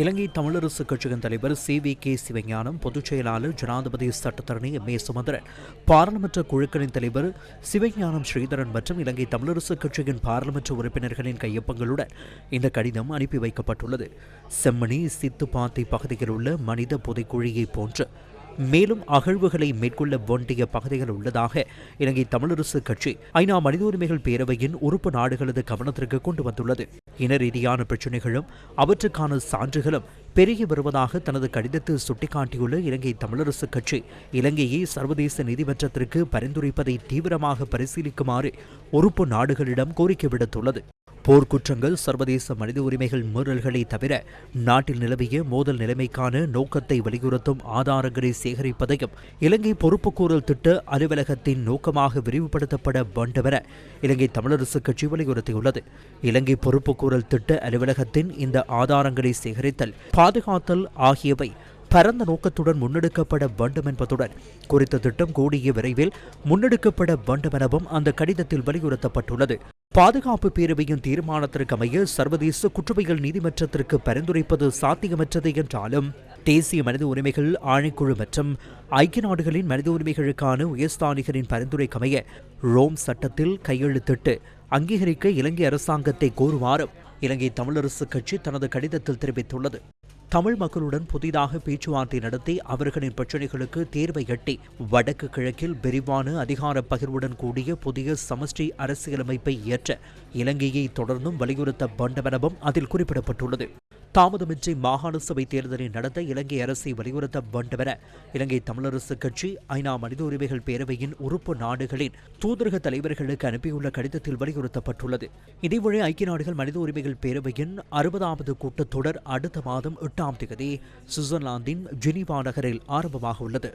இலங்கை தமிழரசு கட்சியின் தலைவர் C V K Sivagnanam பொதுச் செயலாளர் ஜனாதிபதி சட்டத்தரணி எம் ஏ சுமந்திரன் பாராளுமன்ற குழுக்களின் தலைவர் சிவஞானம் ஸ்ரீதரன் மற்றும் இலங்கை தமிழரசு கட்சியின் பாராளுமன்ற உறுப்பினர்களின் கையொப்பங்களுடன் இந்த கடிதம் அனுப்பி வைக்கப்பட்டுள்ளது. செம்மணி சித்துப்பாத்தி பகுதியில் உள்ள மனித புதைக்குழியை போன்று மேலும் அகழ்வுகளை மேற்கொள்ள வேண்டிய பகுதிகள் உள்ளதாக இலங்கை தமிழரசு கட்சி ஐநா மனித உரிமைகள் பேரவையின் உறுப்பு நாடுகளது கவனத்திற்கு கொண்டு வந்துள்ளது. இன ரீதியான பிரச்சினைகளும் அவற்றுக்கான சான்றுகளும் பெருகி வருவதாக தனது கடிதத்தில் சுட்டிக்காட்டியுள்ள இலங்கை தமிழரசு கட்சி இலங்கையை சர்வதேச நீதிமன்றத்திற்கு பரிந்துரைப்பதை தீவிரமாக பரிசீலிக்குமாறு உறுப்பு நாடுகளிடம் கோரிக்கை விடுத்துள்ளது. போர்க்குற்றங்கள் சர்வதேச மனித உரிமைகள் மீறல்களை தவிர நாட்டில் நிலவிய மோதல் நிலைமைக்கான நோக்கத்தை வலியுறுத்தும் ஆதாரங்களை சேகரிப்பதையும் இலங்கை பொறுப்புக்கூறல் திட்ட அலுவலகத்தின் நோக்கமாக விரிவுபடுத்தப்பட வேண்டுமென இலங்கை தமிழரசு கட்சி வலியுறுத்தியுள்ளது. இலங்கை பொறுப்புக்கூறல் திட்ட அலுவலகத்தின் இந்த ஆதாரங்களை சேகரித்தல் பாதுகாத்தல் ஆகியவை பரந்த நோக்கத்துடன் முன்னெடுக்கப்பட வேண்டும் என்பதுடன் குறித்த திட்டம் கூடிய விரைவில் முன்னெடுக்கப்பட வேண்டும் எனவும் அந்த கடிதத்தில் வலியுறுத்தப்பட்டுள்ளது. பாதுகாப்பு பேரவையின் தீர்மானத்திற்கு அமைய சர்வதேச குற்றவியல் நீதிமன்றத்திற்கு பரிந்துரைப்பது சாத்தியமற்றது என்றாலும் தேசிய மனித உரிமைகள் ஆணைக்குழு மற்றும் ஐக்கிய நாடுகளின் மனித உரிமைகளுக்கான உயர்ஸ்தானிகரின் பரிந்துரைக்கமைய ரோம் சட்டத்தில் கையெழுத்திட்டு அங்கீகரிக்க இலங்கை அரசாங்கத்தை கோருமாறும் இலங்கை தமிழரசு கட்சி தனது கடிதத்தில் தெரிவித்துள்ளது. தமிழ் மக்களுடன் புதிதாக பேச்சுவார்த்தை நடத்தி அவர்களின் பிரச்சினைகளுக்கு தேர்வை எட்டி வடக்கு கிழக்கில் விரிவான அதிகார பகிர்வுடன் கூடிய புதிய சமஷ்டி அரசியலமைப்பை இயற்ற இலங்கையை தொடர்ந்தும் வலியுறுத்த வேண்டுமெனவும் அதில் குறிப்பிடப்பட்டுள்ளது. தாமதமின்றி மாகாண சபை தேர்தலை நடத்த இலங்கை அரசை வலியுறுத்த வேண்டுமென இலங்கை தமிழரசு கட்சி ஐநா மனித உரிமைகள் பேரவையின் உறுப்பு நாடுகளின் தூதரக தலைவர்களுக்கு அனுப்பியுள்ள கடிதத்தில் வலியுறுத்தப்பட்டுள்ளது. இதேவழி ஐக்கிய நாடுகள் மனித உரிமைகள் பேரவையின் அறுபதாவது கூட்டத்தொடர் அடுத்த மாதம் எட்டாம் தேதி சுவிட்சர்லாந்தின் ஜெனீவா நகரில் ஆரம்பமாக உள்ளது